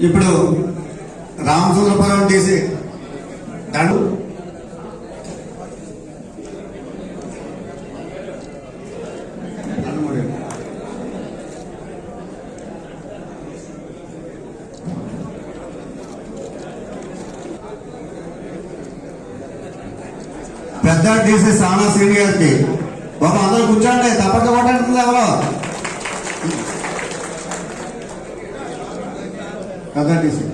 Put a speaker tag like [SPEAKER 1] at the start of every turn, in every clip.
[SPEAKER 1] ఇప్పుడు రామచంద్రపురం డీసీ దండు. పెద్ద డీసీ సానా శ్రీని గారికి బాబు అందరూ కూర్చోండి తప్పక పెద్ద డీసీ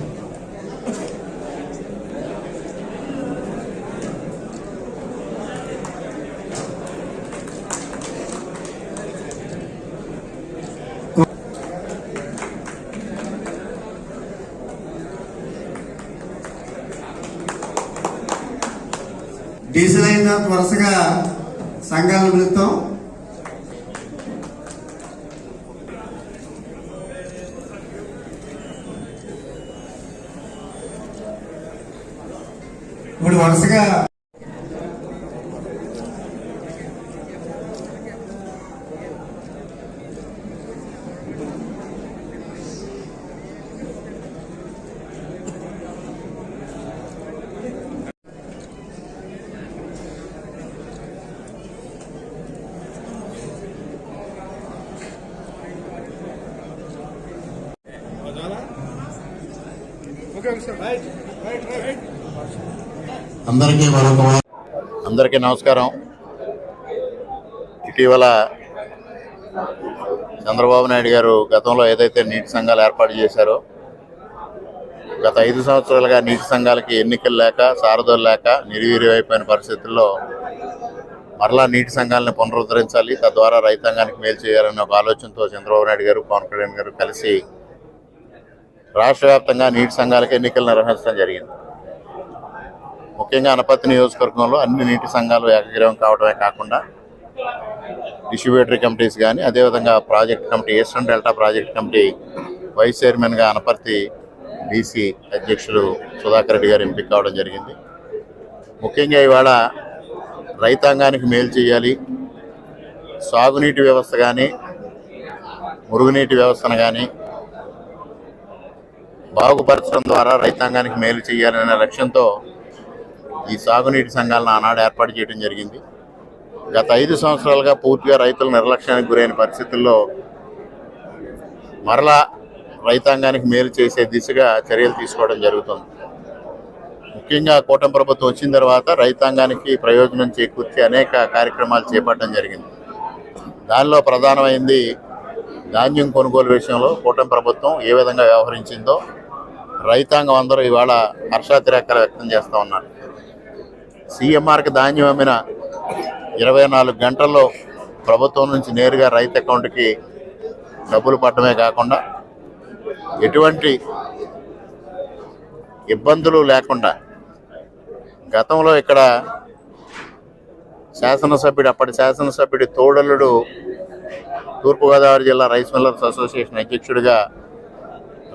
[SPEAKER 1] డీజిల్ అయిన వరుసగా సంఘాలు పిలుస్తాం. ఇప్పుడు వరుసగా
[SPEAKER 2] అందరికీ మరొక అందరికీ నమస్కారం. ఇటీవల చంద్రబాబు నాయుడు గారు గతంలో ఏదైతే నీటి సంఘాలు ఏర్పాటు చేశారో గత ఐదు సంవత్సరాలుగా నీటి సంఘాలకి ఎన్నికలు లేక సారథులు లేక నిర్వీర్యమైపోయిన పరిస్థితుల్లో మరలా నీటి సంఘాలను పునరుద్ధరించాలి తద్వారా రైతాంగానికి మేలు చేయాలనే ఒక ఆలోచనతో చంద్రబాబు నాయుడు గారు పవన్ కళ్యాణ్ గారు కలిసి రాష్ట్ర వ్యాప్తంగా నీటి సంఘాలకు ఎన్నికలు నిర్వహించడం జరిగింది. ముఖ్యంగా అనపత్తి నియోజకవర్గంలో అన్ని నీటి సంఘాలు ఏకగ్రీవం కావడమే కాకుండా డిస్ట్రిబ్యూటరీ కమిటీస్ కానీ అదేవిధంగా project committee eastern delta project committee vice చైర్మన్గా అనపర్తి బీసీ అధ్యక్షులు సుధాకర్ రెడ్డి గారు ఎంపిక కావడం జరిగింది. ముఖ్యంగా ఇవాళ రైతాంగానికి మేలు చేయాలి. సాగునీటి వ్యవస్థ కానీ మురుగునీటి వ్యవస్థను కానీ బాగుపరచడం ద్వారా రైతాంగానికి మేలు చేయాలనే లక్ష్యంతో ఈ సాగునీటి సంఘాలను ఆనాడు ఏర్పాటు చేయడం జరిగింది. గత ఐదు సంవత్సరాలుగా పూర్తిగా రైతుల నిర్లక్ష్యానికి గురైన పరిస్థితుల్లో మరలా రైతాంగానికి మేలు చేసే దిశగా చర్యలు తీసుకోవడం జరుగుతుంది. ముఖ్యంగా కూటమి ప్రభుత్వం వచ్చిన తర్వాత రైతాంగానికి ప్రయోజనం చేకూర్చి అనేక కార్యక్రమాలు చేపట్టడం జరిగింది. దానిలో ప్రధానమైంది ధాన్యం కొనుగోలు విషయంలో కూటమి ప్రభుత్వం ఏ విధంగా వ్యవహరించిందో రైతాంగం అందరూ ఇవాళ హర్షాతిరేకలు వ్యక్తం చేస్తూ ఉన్నారు. సీఎంఆర్కి ధాన్యం అమ్మిన ఇరవై నాలుగు గంటల్లో ప్రభుత్వం నుంచి నేరుగా రైతు అకౌంట్కి డబ్బులు పడటమే కాకుండా ఎటువంటి ఇబ్బందులు లేకుండా గతంలో ఇక్కడ శాసనసభ్యుడు అప్పటి శాసనసభ్యుడి తోడలుడు తూర్పుగోదావరి జిల్లా రైస్ మిల్లర్స్ అసోసియేషన్ అధ్యక్షుడిగా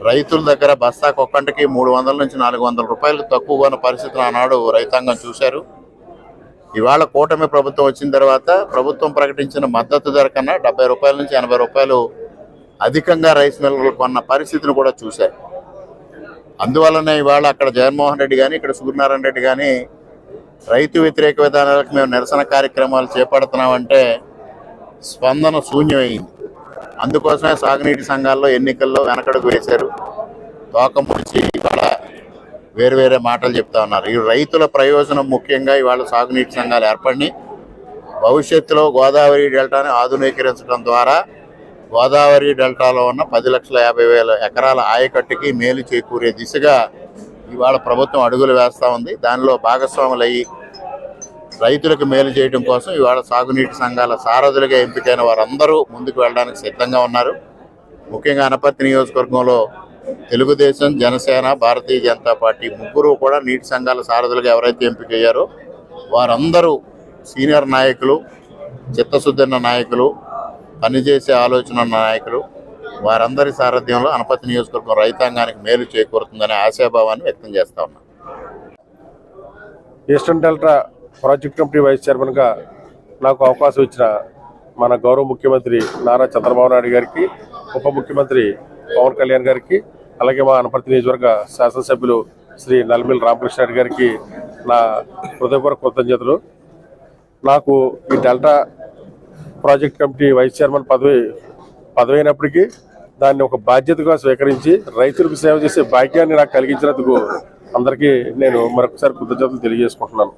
[SPEAKER 2] రైతుల దగ్గర బస్తాకు ఒక్కంటికి మూడు వందల నుంచి నాలుగు వందల రూపాయలు తక్కువ ఉన్న పరిస్థితులు ఆనాడు రైతాంగం చూశారు. ఇవాళ కూటమి ప్రభుత్వం వచ్చిన తర్వాత ప్రభుత్వం ప్రకటించిన మద్దతు ధర కన్నా డెబ్బై రూపాయల నుంచి ఎనభై రూపాయలు అధికంగా రైస్ మిల్లర్లు కొన్న పరిస్థితిని కూడా చూశారు. అందువలనే ఇవాళ అక్కడ జగన్మోహన్ రెడ్డి కానీ ఇక్కడ సూర్యనారాయణ రెడ్డి కానీ రైతు వ్యతిరేక విధానాలకు మేము నిరసన కార్యక్రమాలు చేపడుతున్నామంటే స్పందన శూన్యమైంది. అందుకోసమే సాగునీటి సంఘాల్లో ఎన్నికల్లో వెనకడుగు వేశారు. తోక ముడిచి ఇవాళ వేరు వేరే మాటలు చెప్తా ఉన్నారు. ఈ రైతుల ప్రయోజనం ముఖ్యంగా ఇవాళ సాగునీటి సంఘాలు ఏర్పడి భవిష్యత్తులో గోదావరి డెల్టాను ఆధునీకరించడం ద్వారా గోదావరి డెల్టాలో ఉన్న పది లక్షల యాభై వేల ఎకరాల ఆయకట్టుకి మేలు చేకూరే దిశగా ఇవాళ ప్రభుత్వం అడుగులు వేస్తూ ఉంది. దానిలో భాగస్వాములయ్యి రైతులకు మేలు చేయడం కోసం ఇవాళ సాగునీటి సంఘాల సారథులుగా ఎంపికైన వారందరూ ముందుకు వెళ్ళడానికి సిద్ధంగా ఉన్నారు. ముఖ్యంగా అనపర్తి నియోజకవర్గంలో తెలుగుదేశం జనసేన భారతీయ జనతా పార్టీ ముగ్గురు కూడా నీటి సంఘాల సారథులుగా ఎవరైతే ఎంపికయ్యారో వారందరూ సీనియర్ నాయకులు చిత్తశుద్ధిన్న నాయకులు పనిచేసే ఆలోచన ఉన్న నాయకులు వారందరి సారథ్యంలో అనపతి నియోజకవర్గం రైతాంగానికి మేలు చేకూరుతుందనే ఆశాభావాన్ని వ్యక్తం చేస్తా ఉన్నాం.
[SPEAKER 3] Eastern delta project committee vice చైర్మన్గా నాకు అవకాశం ఇచ్చిన మన గౌరవ ముఖ్యమంత్రి నారా చంద్రబాబు నాయుడు గారికి ఉప ముఖ్యమంత్రి పవన్ కళ్యాణ్ గారికి అలాగే మా అనపర్తి నియోజకవర్గ శాసనసభ్యులు శ్రీ నల్మిల్ రామకృష్ణ రెడ్డి గారికి నా హృదయపూర్వక కృతజ్ఞతలు. నాకు ఈ delta project committee vice chairman పదవి పదవి అయినప్పటికీ దాన్ని ఒక బాధ్యతగా స్వీకరించి రైతులకు సేవ చేసే భాగ్యాన్ని నాకు కలిగించినందుకు అందరికీ నేను మరొకసారి కృతజ్ఞతలు తెలియజేసుకుంటున్నాను.